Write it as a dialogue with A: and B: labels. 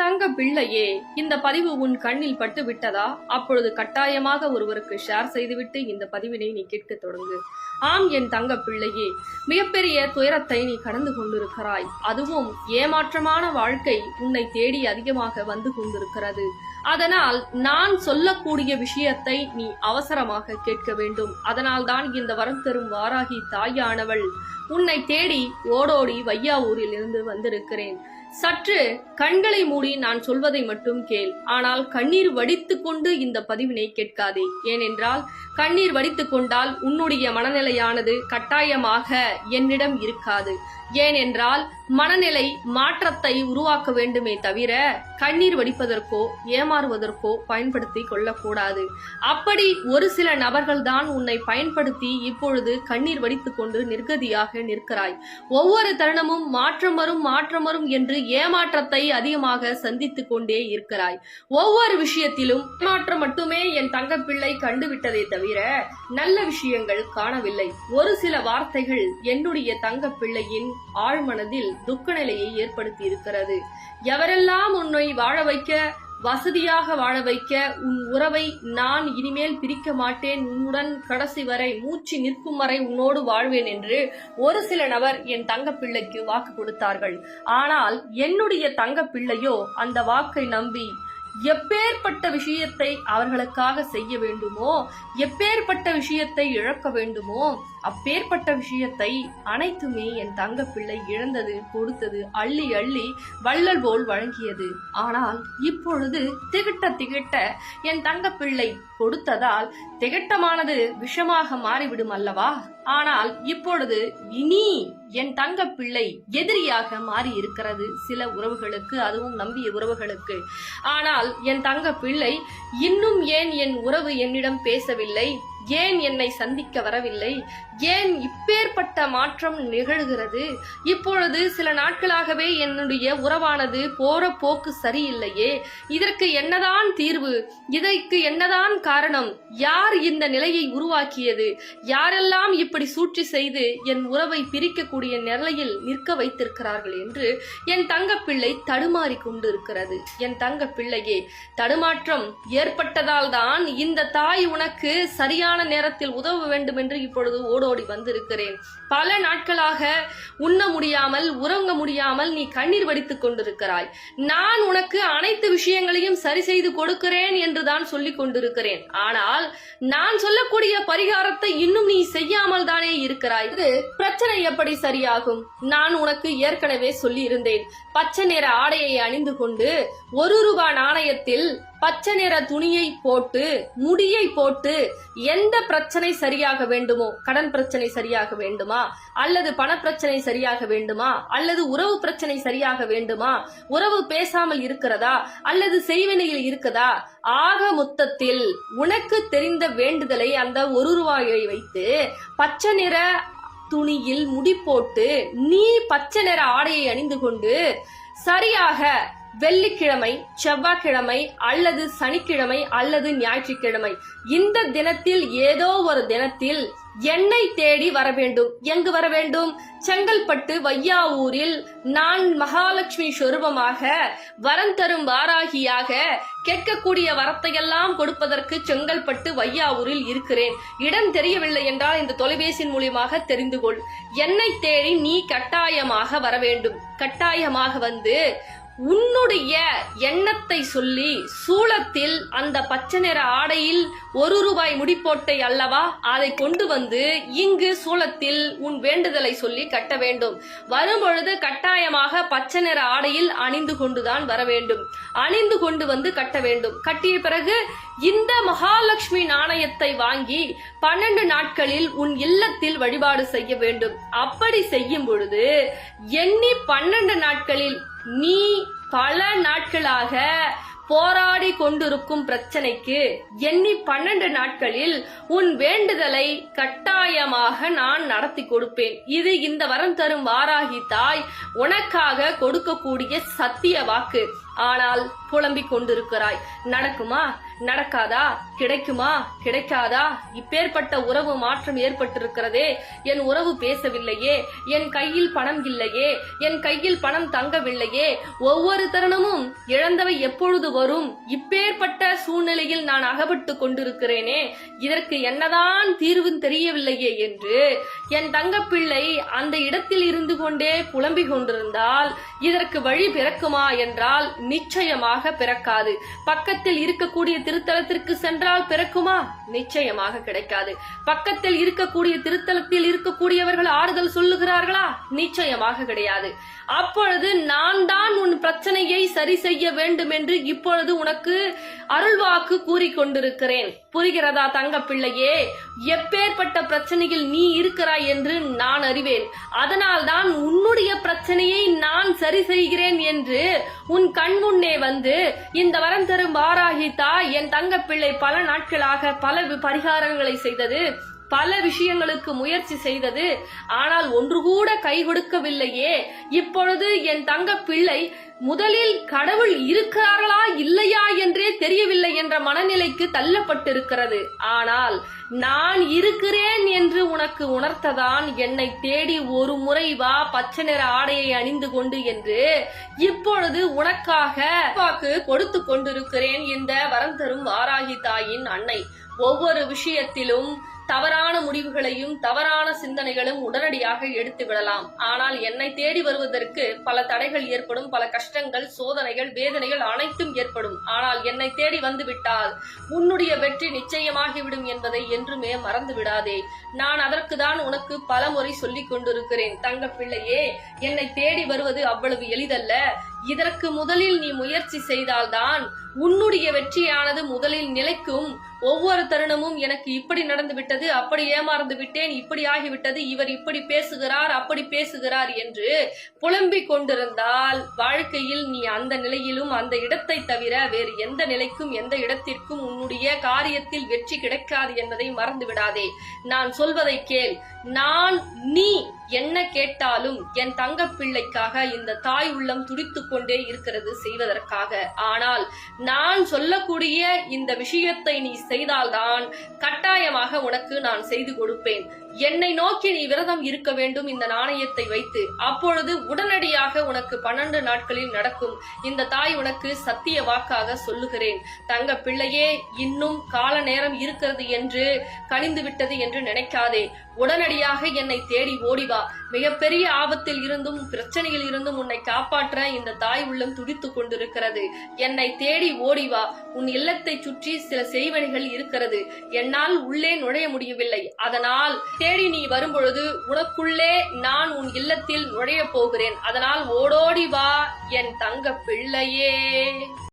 A: தங்க பிள்ளையே இந்த பதிவு உன் கண்ணில் பட்டு விட்டதா? அப்பொழுது கட்டாயமாக ஒருவருக்கு ஷேர் செய்துவிட்டு இந்த பதிவினை நீ கேட்க தொடங்கு. ஆம் என் தங்க பிள்ளையே மிகப்பெரிய துயரத்தை நீ கடந்து கொண்டிருக்கிறாய். அதுவும் ஏமாற்றமான வாழ்க்கை உன்னை தேடி அதிகமாக வந்து கொண்டிருக்கிறது. அதனால் நான் சொல்லக்கூடிய விஷயத்தை நீ அவசரமாக கேட்க வேண்டும். அதனால் தான் இந்த வரம் தரும் வாராகி தாயானவள் உன்னை தேடி ஓடோடி வையாவூரில் இருந்து வந்திருக்கிறேன். சற்று கண்களை மூடி நான் சொல்வதை மட்டும் கேள். ஆனால் கண்ணீர் வடித்து கொண்டு இந்த பதிவினை கேட்காதே. ஏனென்றால் கண்ணீர் வடித்து கொண்டால் உன்னுடைய மனநிலையானது கட்டாயமாக என்னிடம் இருக்காது. ஏனென்றால் மனநிலை மாற்றத்தை உருவாக்க வேண்டுமே தவிர கண்ணீர் வடிப்பதற்கோ ஏமாறுவதற்கோ பயன்படுத்தி கொள்ளக்கூடாது. அப்படி ஒரு சில நபர்கள் தான் உன்னை பயன்படுத்தி இப்பொழுது கண்ணீர் வடித்துக் கொண்டு நிர்கதியாக நிற்கிறாய். ஒவ்வொரு தருணமும் மாற்றம் வரும் மாற்றம் வரும் என்று ஏமாற்றத்தை அதிகமாக சந்தித்துக் கொண்டே இருக்கிறாய். ஒவ்வொரு விஷயத்திலும் ஏமாற்றம் மட்டுமே என் தங்கப்பிள்ளை கண்டுவிட்டதே தவிர நல்ல விஷயங்கள் காணவில்லை. ஒரு சில வார்த்தைகள் என்னுடைய தங்கப்பிள்ளையின் ஆழ்மனதில் துக்க நிலையை ஏற்படுத்தி இருக்கிறது எவரெல்லாம் உன்னை வாழ வைக்க வசதியாக வாழ வைக்க உன் உறவை நான் இனிமேல் பிரிக்க மாட்டேன் உன்னுடன் கடைசி வரை மூச்சு நிற்கும் வரை உன்னோடு வாழ்வேன் என்று ஒரு சில நபர் என் தங்க பிள்ளைக்கு வாக்கு கொடுத்தார்கள். ஆனால் என்னுடைய தங்க பிள்ளையோ அந்த வாக்கை நம்பி எப்பேற்பட்ட விஷயத்தை அவர்களுக்காக செய்ய வேண்டுமோ எப்பேற்பட்ட விஷயத்தை இழக்க வேண்டுமோ அப்பேற்பட்ட விஷயத்தை அனைத்துமே என் தங்க பிள்ளை இழந்தது கொடுத்தது அள்ளி அள்ளி வள்ளல் போல் வழங்கியது. ஆனால் இப்பொழுது திகட்ட திகட்ட என் தங்க பிள்ளை கொடுத்ததால் திகட்டமானது விஷமாக மாறிவிடும் அல்லவா? ஆனால் இப்பொழுது இனி என் தங்க பிள்ளை எதிரியாக மாறி இருக்கிறது சில உறவுகளுக்கு அதுவும் நம்பிய உறவுகளுக்கு. ஆனால் என் தங்க பிள்ளை இன்னும் ஏன் என் உறவு என்னிடம் பேசவில்லை? ஏன் என்னை சந்திக்க வரவில்லை? ஏன் இப்பேற்பட்ட மாற்றம் நிகழ்கிறது? இப்பொழுது சில நாட்களாகவே என்னுடைய உறவானது போற போக்கு சரியில்லையே. இதற்கு என்னதான் தீர்வு? இதற்கு என்னதான் காரணம்? யார் இந்த நிலையை உருவாக்கியது? யாரெல்லாம் இப்படி சூழ்ச்சி செய்து என் உறவை பிரிக்கக்கூடிய நிலையில் நிற்க வைத்திருக்கிறார்கள் என்று என் தங்கப்பிள்ளை தடுமாறி கொண்டிருக்கிறது. என் தங்க பிள்ளையே தடுமாற்றம் ஏற்பட்டதால் தான் இந்த தாய் உனக்கு சரியான நேரத்தில் உதவ வேண்டும் என்று இப்பொழுது ஓடோடி வந்திருக்கிறேன். பல நாட்களாக உண்ண முடியாமல் உறங்க முடியாமல் நீ கண்ணீர் வடித்துக் கொண்டிருக்கிறாய். நான் உனக்கு அனைத்து விஷயங்களையும் சரி செய்து கொடுக்கிறேன் என்று தான் சொல்லிக் கொண்டிருக்கிறேன். ஆனால் நான் சொல்லக்கூடிய பரிகாரத்தை இன்னும் நீ செய்யாமல் தானே இருக்கிறாய். இது பிரச்சனை எப்படி சரியாகும்? நான் உனக்கு ஏற்கனவே சொல்லி இருந்தேன் பச்சை நிற ஆடையை அணிந்து கொண்டு ஒரு ரூபாய் நாணயத்தில் பச்சை நிற துணியை போட்டு முடியை போட்டு எந்த பிரச்சனை சரியாக வேண்டுமோ கடன் பிரச்சனை சரியாக வேண்டுமா? அல்லது பணப்பிரச்சனை சரியாக வேண்டுமா? அல்லது உறவு பிரச்சனை சரியாக வேண்டுமா? உறவு பேசாமல் இருக்கிறதா? அல்லது செய்வினையில் இருக்குதா ஆக மொத்தத்தில் உனக்கு தெரிந்த வேண்டுதலை அந்த ஒரு ரூபாயை வைத்து பச்சை நிற துணியில் முடி போட்டு நீ பச்சை நிற ஆடையை அணிந்து கொண்டு சரியாக வெள்ளிக்கிழமை செவ்வாய்க்கிழமை அல்லது சனிக்கிழமை அல்லது ஞாயிற்றுக்கிழமை. இந்த தினத்தில் ஏதோ ஒரு தினத்தில் என்னை தேடி வர வேண்டும். எங்கு வர வேண்டும்? செங்கல்பட்டு வையாவூரில் நான் மகாலட்சுமி சொரூபமாக வரம் தரும் வாராகியாக கேட்கக்கூடிய வரத்தையெல்லாம் கொடுப்பதற்கு செங்கல்பட்டு வையாவூரில் இருக்கிறேன். இடம் தெரியவில்லை என்றால் இந்த தொலைபேசியின் மூலியமாக தெரிந்து கொள் என்னை தேடி நீ கட்டாயமாக வர வேண்டும். கட்டாயமாக வந்து உன்னுடைய எண்ணத்தை சொல்லி சூளத்தில் அந்த பச்சை நிற ஆடையில் ஒரு ரூபாய் முடிப்போட்டை அல்லவா? அதை கொண்டு வந்து இங்கு சூளத்தில் உன் வேண்டுதலை சொல்லி கட்ட வேண்டும். வரும்பொழுது கட்டாயமாக பச்சை நிற ஆடையில் அணிந்து கொண்டுதான் வர வேண்டும். அணிந்து கொண்டு வந்து கட்ட வேண்டும். கட்டிய பிறகு இந்த மகாலட்சுமி நாணயத்தை வாங்கி பன்னெண்டு நாட்களில் உன் இல்லத்தில் வழிபாடு செய்ய வேண்டும். அப்படி செய்யும் பொழுது எண்ணி பன்னெண்டு நாட்களில் நீ பல நாட்களாக போராடி கொண்டிருக்கும் பிரச்சனைக்கு எண்ணி பன்னெண்டு நாட்களில் உன் வேண்டுதலை கட்டாயமாக நான் நடத்தி கொடுப்பேன். இது இந்த வரம் தரும் வாராகி தாய் உனக்காக கொடுக்கக்கூடிய சத்திய வாக்கு. ஆனால் புலம்பிக் கொண்டிருக்கிறாய். நடக்குமா? நடக்காதா? கிடைக்குமா? கிடைக்காதா? இப்பேற்பட்ட உறவு மாற்றம் ஏற்பட்டிருக்கிறதே. என் உறவு பேசவில்லையே. என் கையில் பணம் இல்லையே. என் கையில் பணம் தங்கவில்லையே. ஒவ்வொரு தருணமும் இழந்தவை எப்பொழுது வரும்? இப்பேற்பட்ட சூழ்நிலையில் நான் அகப்பட்டு கொண்டிருக்கிறேனே. இதற்கு என்னதான் தீர்வு தெரியவில்லையே என்று என் தங்கப்பிள்ளை அந்த இடத்தில் இருந்து கொண்டே புலம்பிக் கொண்டிருந்தால் இதற்கு வழி பிறக்குமா என்றால் நிச்சயமாக பிறக்காது. பக்கத்தில் இருக்கக்கூடிய திருத்தலத்திற்கு சென்றால் பிறக்குமா? நிச்சயமாக கிடைக்காது. பக்கத்தில் இருக்கக்கூடிய திருத்தலத்தில் இருக்கக்கூடியவர்கள் ஆறுதல் சொல்லுகிறார்களா? நிச்சயமாக கிடையாது. அப்பொழுது நான் தான் உன் பிரச்சனையை சரி செய்ய வேண்டும் என்று இப்பொழுது உனக்கு அருள்வாக்கு கூறிக்கொண்டிருக்கிறேன் புரிகிறதா தங்க பிள்ளையே எப்பேற்பட்ட பிரச்சனையில் நீ இருக்கிறாய் என்று நான் அறிவேன். அதனால் தான் உன்னுடைய பிரச்சனையை நான் சரி செய்கிறேன் என்று உன் கண் முன்னே வந்து இந்த வரம் தரும் வாராகி என் தங்க பிள்ளை பல நாட்களாக பல பரிகாரங்களை செய்தது பல விஷயங்களுக்கு முயற்சி செய்தது ஆனால் ஒன்று கூட கை கொடுக்கவில்லையே. இப்பொழுது என் தங்க பிள்ளை முதலில் கடவுள் இருக்கிறார்களா தெரியவில்லை என்ற மனநிலைக்கு தள்ளப்பட்டிருக்கிறது. ஆனால் நான் இருக்கிறேன் என்று உனக்கு உணர்த்ததான் என்னை தேடி ஒரு முறை வா பச்சை நிற ஆடையை அணிந்து கொண்டு என்று இப்பொழுது உனக்காக வாக்கு கொடுத்து கொண்டிருக்கிறேன் இந்த வரம் தரும் வாராகி தாயின் அன்னை. ஒவ்வொரு விஷயத்திலும் தவறான முடிவுகளையும் தவறான சிந்தனைகளும் உடனடியாக எடுத்து விடலாம். ஆனால் என்னை தேடி வருவதற்கு பல தடைகள் ஏற்படும் பல கஷ்டங்கள் சோதனைகள் வேதனைகள் அனைத்தும் ஏற்படும். ஆனால் என்னை தேடி வந்துவிட்டால் உன்னுடைய வெற்றி நிச்சயமாகிவிடும் என்பதை என்றுமே மறந்து விடாதே. நான் அதற்கு தான் உனக்கு பல முறை சொல்லிக் கொண்டிருக்கிறேன். தங்க பிள்ளையே என்னை தேடி வருவது அவ்வளவு எளிதல்ல. இதற்கு முதலில் நீ முயற்சி செய்தால்தான் உன்னுடைய வெற்றியானது முதலில் நிலைக்கும். ஒவ்வொரு தருணமும் எனக்கு இப்படி நடந்து விட்டது அப்படி ஏமாறந்து விட்டேன் இப்படி ஆகிவிட்டது இவர் இப்படி பேசுகிறார் அப்படி பேசுகிறார் என்று புலம்பிக் கொண்டிருந்தால் வாழ்க்கையில் நீ அந்த நிலையிலும் அந்த இடத்தை தவிர வேறு எந்த நிலைக்கும் எந்த இடத்திற்கும் உன்னுடைய காரியத்தில் வெற்றி கிடைக்காது என்பதை மறந்து விடாதே. நான் சொல்வதை கேள். நான் நீ என்ன கேட்டாலும் என் தங்க பிள்ளைக்காக இந்த தாய் உள்ளம் துடித்து கொண்டே இருக்கிறது செய்வதற்காக. ஆனால் நான் சொல்லக்கூடிய இந்த விஷயத்தை நீ செய்தால்தான் கட்டாயமாக உனக்கு நான் செய்து கொடுப்பேன். என்னை நோக்கி நீ விரதம் இருக்க வேண்டும் இந்த நாணயத்தை வைத்து. அப்பொழுது உடனடியாக உனக்கு பன்னெண்டு நாட்களில் நடக்கும். இந்த தாய் உனக்கு சத்திய வாக்காக சொல்லுகிறேன். தங்க பிள்ளையே இன்னும் கால நேரம் இருக்கிறது என்று கனிந்து விட்டது என்று நினைக்காதே. உடனடியாக என்னை தேடி ஓடிவா மிகப்பெரிய ஆபத்தில் இருந்தும் பிரச்சனையில் இருந்தும் உன்னை காப்பாற்ற இந்த தாய் உள்ளம் துடித்துக் கொண்டிருக்கிறது. என்னை தேடி ஓடிவா உன் இல்லத்தை சுற்றி சில செய்வனைகள் இருக்கிறது. என்னால் உள்ளே நுழைய முடியவில்லை. அதனால் தேடி நீ வரும்பொழுது உனக்குள்ளே நான் உன் இல்லத்தில் நுழைய போகிறேன். அதனால் ஓடோடி வா என் தங்க பிள்ளையே.